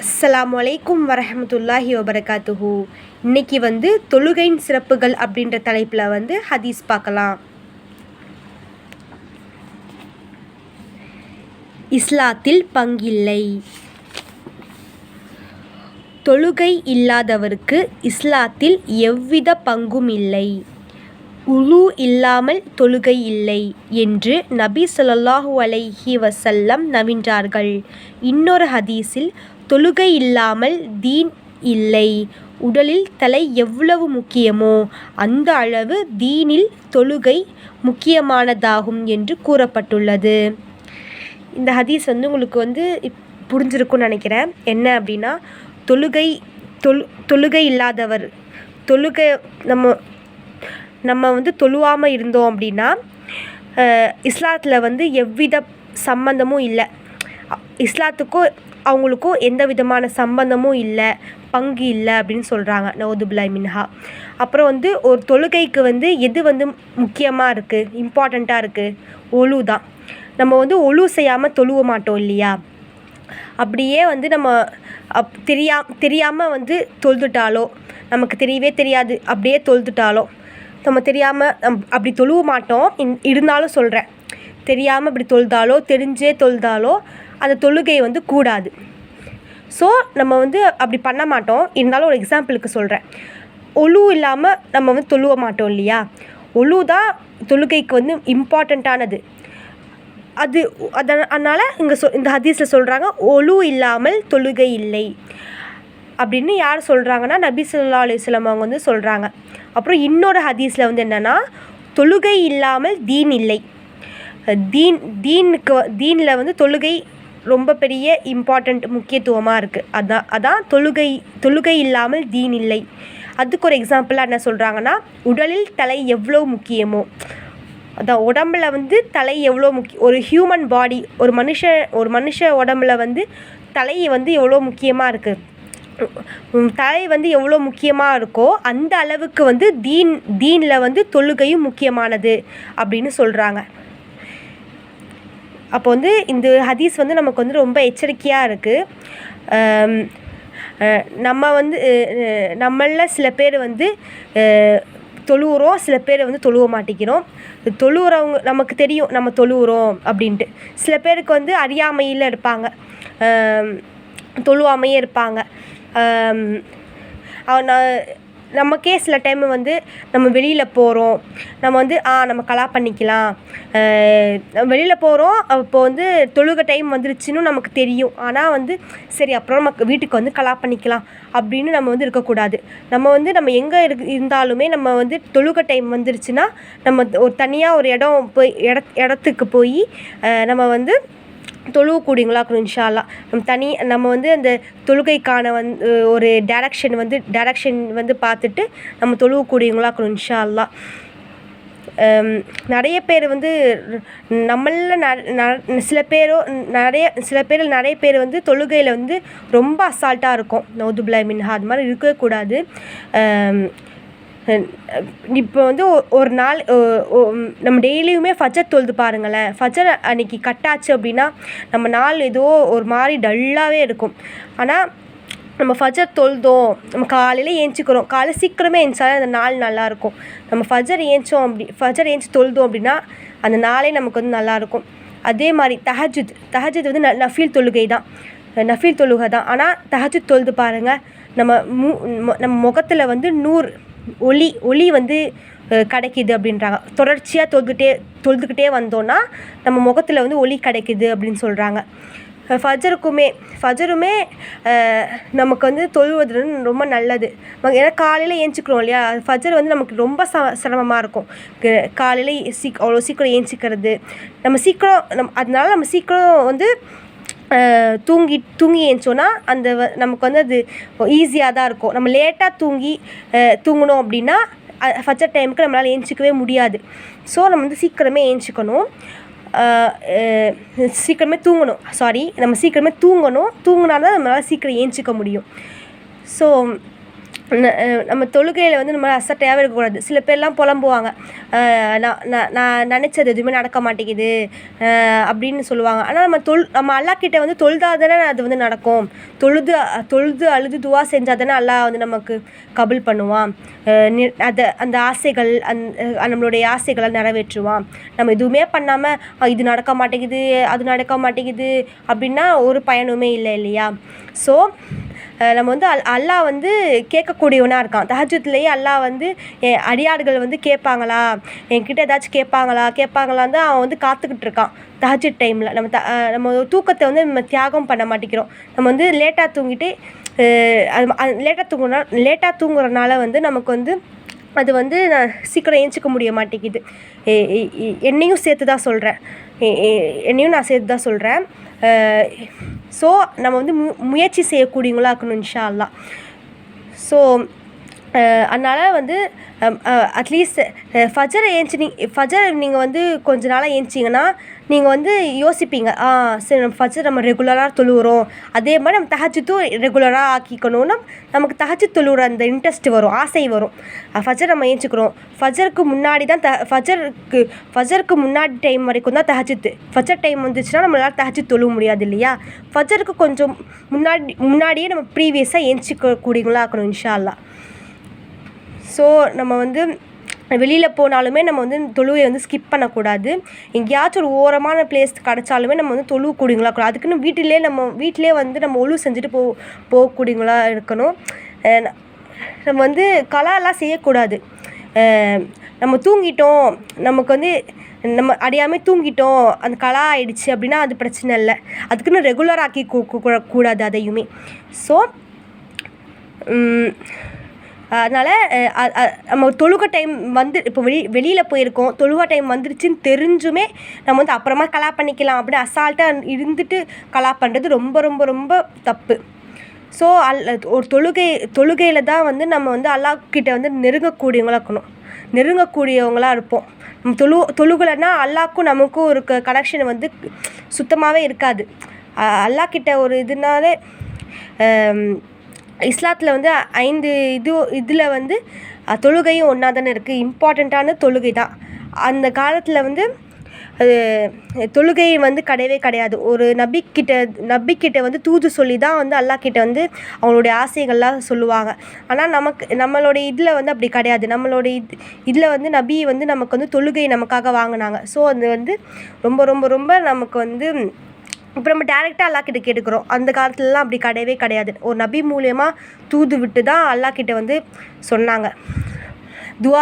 அஸ்லாம் வலைக்கும் வரமத்துல்லாஹி வபரகாத்துஹு. இன்னைக்கு வந்து தொழுகையின் சிறப்புகள் அப்படின்ற தலைப்பில் வந்து ஹதீஸ் பார்க்கலாம். இஸ்லாத்தில் பங்கில்லை. தொழுகை இல்லாதவருக்கு இஸ்லாத்தில் எவ்வித பங்கும் இல்லை. உலு இல்லாமல் தொழுகை இல்லை என்று நபி சொல்லாஹு அலைஹி வசல்லம் நவின்றார்கள். இன்னொரு ஹதீஸில் தொழுகை இல்லாமல் தீன் இல்லை. உடலில் தலை எவ்வளவு முக்கியமோ அந்த அளவு தீனில் தொழுகை முக்கியமானதாகும் என்று கூறப்பட்டுள்ளது. இந்த ஹதீஸ் வந்து உங்களுக்கு வந்து இப் புரிஞ்சிருக்கும்னு நினைக்கிறேன். என்ன அப்படின்னா தொழுகை தொழு தொழுகை இல்லாதவர் தொழுகை நம்ம நம்ம வந்து தொழுவாமல் இருந்தோம் அப்படின்னா இஸ்லாத்தில் வந்து எவ்வித சம்பந்தமும் இல்லை. இஸ்லாத்துக்கும் அவங்களுக்கும் எந்த விதமான சம்பந்தமும் இல்லை பங்கு இல்லை அப்படின்னு சொல்கிறாங்க நவதுபுல்லாய் மின்ஹா. அப்புறம் வந்து ஒரு தொழுகைக்கு வந்து எது வந்து முக்கியமாக இருக்குது இம்பார்ட்டண்ட்டாக இருக்குது ஒழு தான். நம்ம வந்து ஒழு செய்யாமல் தொழுவ மாட்டோம் இல்லையா? அப்படியே வந்து நம்ம அப் தெரியா தெரியாமல் வந்து தொழுதுட்டாலோ நமக்கு தெரியவே தெரியாது அப்படியே தொழுதுட்டாலோ நம்ம தெரியாமல் நம் அப்படி தொழுவ மாட்டோம். இன் இருந்தாலும் சொல்கிறேன் தெரியாமல் இப்படி தொழுதாலோ தெரிஞ்சே தொழுதாலோ அந்த தொழுகை வந்து கூடாது. ஸோ நம்ம வந்து அப்படி பண்ண மாட்டோம். இருந்தாலும் ஒரு எக்ஸாம்பிளுக்கு சொல்கிறேன் ஒழு இல்லாமல் நம்ம வந்து தொழுவ மாட்டோம் இல்லையா? ஒழு தான் தொழுகைக்கு வந்து இம்பார்ட்டண்ட்டானது அது அத அதனால் இங்கே சொ இந்த ஹதீஸில் சொல்கிறாங்க ஒழு இல்லாமல் தொழுகை இல்லை. அப்படின்னு யார் சொல்கிறாங்கன்னா நபி சொல்லா அலுவலம் அவங்க வந்து சொல்கிறாங்க அப்புறம் இன்னொரு ஹதீஸில் வந்து என்னென்னா தொழுகை இல்லாமல் தீன் இல்லை. தீன் தீனுக்கு தீனில் வந்து தொழுகை ரொம்ப பெரிய இம்பார்ட்டண்ட் முக்கியத்துவமாக இருக்குது அதான் அதான் தொழுகை தொழுகை இல்லாமல் தீன் இல்லை. அதுக்கு ஒரு எக்ஸாம்பிளாக என்ன சொல்கிறாங்கன்னா உடலில் தலை எவ்வளோ முக்கியமோ. அதான் உடம்புல வந்து தலை எவ்வளோ முக்கிய ஒரு ஹியூமன் பாடி ஒரு மனுஷ ஒரு மனுஷ உடம்புல வந்து தலை வந்து எவ்வளோ முக்கியமாக இருக்குது தலை வந்து எவ்வளோ முக்கியமாக இருக்கோ அந்த அளவுக்கு வந்து தீன் தீனில் வந்து தொழுகையும் முக்கியமானது அப்படின்னு சொல்கிறாங்க அப்போ வந்து இந்த ஹதீஸ் வந்து நமக்கு வந்து ரொம்ப எச்சரிக்கையாக இருக்குது நம்ம வந்து நம்மளில் சில பேர் வந்து தொழுவுறோம் சில பேர் வந்து தொழுவ மாட்டேங்கிறோம். தொழுவுறவங்க நமக்கு தெரியும் நம்ம தொழுவுறோம் அப்படின்ட்டு. சில பேருக்கு வந்து அறியாமையில் இருப்பாங்க. தொழுவாமையே இருப்பாங்க. நமக்கே சில டைம் வந்து நம்ம வெளியில் போகிறோம் நம்ம வந்து ஆ நம்ம கலா பண்ணிக்கலாம். வெளியில் போகிறோம் அப்போது வந்து தொழுகை டைம் வந்துருச்சுன்னு நமக்கு தெரியும். ஆனால் வந்து சரி அப்புறம் நமக்கு வீட்டுக்கு வந்து கலா பண்ணிக்கலாம். அப்படின்னு நம்ம வந்து இருக்கக்கூடாது. நம்ம வந்து நம்ம எங்கே இரு இருந்தாலுமே நம்ம வந்து தொழுகை டைம் வந்துருச்சுன்னா நம்ம ஒரு தனியாக ஒரு இடம் போய் இட இடத்துக்கு போய் நம்ம வந்து தொழுவக்கூடியவங்களாக்கணும் இன்ஷால்லா நம்ம தனி நம்ம வந்து அந்த தொழுகைக்கான வந்து ஒரு டேரக்ஷன் வந்து டேரக்ஷன் வந்து பார்த்துட்டு நம்ம தொழுவக்கூடியவங்களாக்கணும் இன்ஷால்லா நிறைய பேர் வந்து நம்மளில் சில பேரோ நிறைய சில பேர் நிறைய பேர் வந்து தொழுகையில் வந்து ரொம்ப அசால்ட்டாக இருக்கும். நௌதுபில்லாய் மின்ஹா அது மாதிரி இருக்கவே கூடாது. இப்போ வந்து ஒரு நாள் நம்ம டெய்லியுமே ஃபஜர் தொழுது பாருங்களேன். ஃபஜர் அன்னைக்கு கட்டாச்சு அப்படின்னா நம்ம நாள் ஏதோ ஒரு மாதிரி டல்லாகவே இருக்கும். ஆனால் நம்ம ஃபஜர் தொழுதோம் நம்ம காலையில் ஏஞ்சிக்கிறோம். காலையில் சீக்கிரமே ஏஞ்சாலே அந்த நாள் நல்லாயிருக்கும் நம்ம ஃபஜர் ஏஞ்சோம் அப்படி ஃபஜர் ஏஞ்சி தொழுதோம் அப்படின்னா அந்த நாளே நமக்கு வந்து நல்லாயிருக்கும் அதே மாதிரி தஹஜுத் தஹஜுத் வந்து ந நஃபீல் தொழுகை தான். நஃபீல் தொழுகை தான். ஆனால் தஹஜுத் தொழுது பாருங்கள் நம்ம மு நம்ம முகத்தில் வந்து நூறு ஒளி ஒளி வந்து கிடைக்கிது அப்படின்றாங்க. தொடர்ச்சியாக தொழுதுகிட்டே தொழுதுகிட்டே வந்தோன்னா நம்ம முகத்தில் வந்து ஒளி கிடைக்கிது அப்படின்னு சொல்கிறாங்க ஃபஜருக்குமே ஃபஜருமே நமக்கு வந்து தொழுவது ரொம்ப நல்லது. ஏன்னா காலையில் ஏஞ்சிக்கிறோம் இல்லையா? ஃபஜர் வந்து நமக்கு ரொம்ப ச சிரமமாக இருக்கும். காலையில் சீக் அவ்வளோ சீக்கிரம் ஏஞ்சிக்கிறது. நம்ம சீக்கிரம் நம் அதனால நம்ம சீக்கிரம் வந்து தூங்கி தூங்கி ஏஞ்சோன்னா அந்த நமக்கு வந்து அது ஈஸியாக தான் இருக்கும். நம்ம லேட்டாக தூங்கி தூங்கினோம் அப்படின்னா ஃபஜர் டைமுக்கு நம்மளால் ஏஞ்சிக்கவே முடியாது. ஸோ நம்ம வந்து சீக்கிரமே ஏஞ்சிக்கணும். சீக்கிரமே தூங்கணும். சாரி நம்ம சீக்கிரமே தூங்கணும். தூங்கினா தான் நம்மளால் சீக்கிரம் ஏஞ்சிக்க முடியும். ஸோ நம்ம தொழுகையில் வந்து நம்ம அசட்டையாகவே இருக்கக்கூடாது சில பேர்லாம் புலம்புவாங்க. நான் நான் நினச்சது எதுவுமே நடக்க மாட்டேங்குது. அப்படின்னு சொல்லுவாங்க. ஆனால் நம்ம தொழு நம்ம அல்லாக்கிட்ட வந்து தொழுதா தானே அது வந்து நடக்கும். தொழுது தொழுது அழுது துவா செஞ்சால் தானே அல்லாஹ் வந்து நமக்கு கபுல் பண்ணுவான். அதை அந்த ஆசைகள் அந் நம்மளுடைய ஆசைகளை நிறைவேற்றுவான். நம்ம எதுவுமே பண்ணாமல் இது நடக்க மாட்டேங்குது அது நடக்க மாட்டேங்குது அப்படின்னா ஒரு பயனுமே இல்லை இல்லையா? ஸோ நம்ம வந்து அல் அல்லாஹ் வந்து கேட்கக்கூடியவனாக இருக்கான். தஹஜுத்லேயே அல்லாஹ் வந்து என் அடியாடுகள் வந்து கேட்பாங்களா? என்கிட்ட ஏதாச்சும் கேட்பாங்களா? கேட்பாங்களான்னு தான் அவன் வந்து காத்துக்கிட்டு இருக்கான். தஹஜத் டைமில் நம்ம த நம்ம தூக்கத்தை வந்து நம்ம தியாகம் பண்ண மாட்டேங்கிறோம். நம்ம வந்து லேட்டாக தூங்கிட்டு அது லேட்டாக தூங்குனா லேட்டாக தூங்குறனால வந்து நமக்கு வந்து அது வந்து நான் சீக்கிரம் ஏஞ்சிக்க முடிய மாட்டேங்குது. என்னையும் சேர்த்து தான் சொல்கிறேன் என்னையும் நான் சேர்த்து தான் சொல்கிறேன் ஸோ நம்ம வந்து மு முயற்சி செய்யக்கூடியவங்களா இருக்கணும் இன்ஷா அல்லா ஸோ அதனால் வந்து அட்லீஸ்ட் ஃபஜரை ஏஞ்சி நீ ஃபஜர் நீங்கள் வந்து கொஞ்ச நாளாக ஏஞ்சிங்கன்னா நீங்கள் வந்து யோசிப்பீங்க ஆ சரி நம்ம ஃபஜர் நம்ம ரெகுலராக தொழுவுறோம். அதே மாதிரி நம்ம தஹஜுத்தும் ரெகுலராக ஆக்கிக்கணும்னா நமக்கு தஹஜுத் தொழுகிற அந்த இன்ட்ரெஸ்ட் வரும் ஆசை வரும். ஃபஜர் நம்ம ஏஞ்சிக்கிறோம். ஃபஜருக்கு முன்னாடி தான் த ஃபஜருக்கு ஃபஜருக்கு முன்னாடி டைம் வரைக்கும் தான் தஹஜுத்து ஃபஜர் டைம் வந்துச்சுன்னா நம்மளால் தஹஜுத் தொழுவ முடியாது இல்லையா? ஃபஜருக்கு கொஞ்சம் முன்னாடி முன்னாடியே நம்ம ப்ரீவியஸாக ஏஞ்சிக்க கூடியவங்களா ஆக்கணும் இன்ஷா அல்லா ஸோ நம்ம வந்து வெளியில் போனாலுமே நம்ம வந்து தொழுவையை வந்து ஸ்கிப் பண்ணக்கூடாது. எங்கேயாச்சும் ஒரு ஓரமான பிளேஸ் கிடச்சாலுமே நம்ம வந்து தொழுவு கூடிங்களா? கூட அதுக்குன்னு வீட்டிலே நம்ம வீட்டிலே வந்து நம்ம ஒழு செஞ்சுட்டு போ போகக்கூடியங்களா இருக்கணும். நம்ம வந்து கலாலாம் செய்யக்கூடாது. நம்ம தூங்கிட்டோம் நமக்கு வந்து நம்ம அடையாமல் தூங்கிட்டோம் அந்த கலா ஆயிடுச்சு அப்படின்னா அது பிரச்சனை இல்லை. அதுக்குன்னு ரெகுலர் ஆக்கி கூடாது அதையுமே. ஸோ அதனால் நம்ம தொழுக டைம் வந்து இப்போ வெளி வெளியில் போயிருக்கோம். தொழுவா டைம் வந்துருச்சுன்னு தெரிஞ்சுமே நம்ம வந்து அப்புறமா கலா பண்ணிக்கலாம் அப்படின்னு அசால்ட்டாக இருந்துட்டு கலா பண்ணுறது ரொம்ப ரொம்ப ரொம்ப தப்பு. ஸோ அல் ஒரு தொழுகை தொழுகையில் தான் வந்து நம்ம வந்து அல்லாஹ்கிட்ட வந்து நெருங்கக்கூடியவங்களாக இருக்கணும். நெருங்கக்கூடியவங்களாக இருப்போம். நம்ம தொழு தொழுகலைன்னா அல்லாக்கும் நமக்கும் இருக்க கனெக்ஷன் வந்து சுத்தமாகவே இருக்காது. அல்லாஹ்கிட்ட ஒரு இதுனாலே இஸ்லாத்தில் வந்து ஐந்து இது இதில் வந்து தொழுகையும் ஒன்றா தானே இருக்குது இம்பார்ட்டண்ட்டான தொழுகை தான். அந்த காலத்தில் வந்து தொழுகை வந்து கிடையவே கிடையாது. ஒரு நபிக்கிட்ட நபிக்கிட்ட வந்து தூது சொல்லி தான் வந்து அல்லாஹ்கிட்ட வந்து அவங்களுடைய ஆசைகள்லாம் சொல்லுவாங்க. ஆனால் நமக்கு நம்மளுடைய இதில் வந்து அப்படி கிடையாது. நம்மளுடைய இது இதில் வந்து நபி வந்து நமக்கு வந்து தொழுகை நமக்காக வாங்கினாங்க. ஸோ அது வந்து ரொம்ப ரொம்ப ரொம்ப நமக்கு வந்து இப்போ நம்ம டேரெக்டாக அல்லாஹ்கிட்ட கேட்டுக்கிறோம். அந்த காலத்துலலாம் அப்படி கிடையவே கிடையாது. ஒரு நபி மூலியமாக தூது விட்டு தான் அல்லாஹ்கிட்ட வந்து சொன்னாங்க. துவா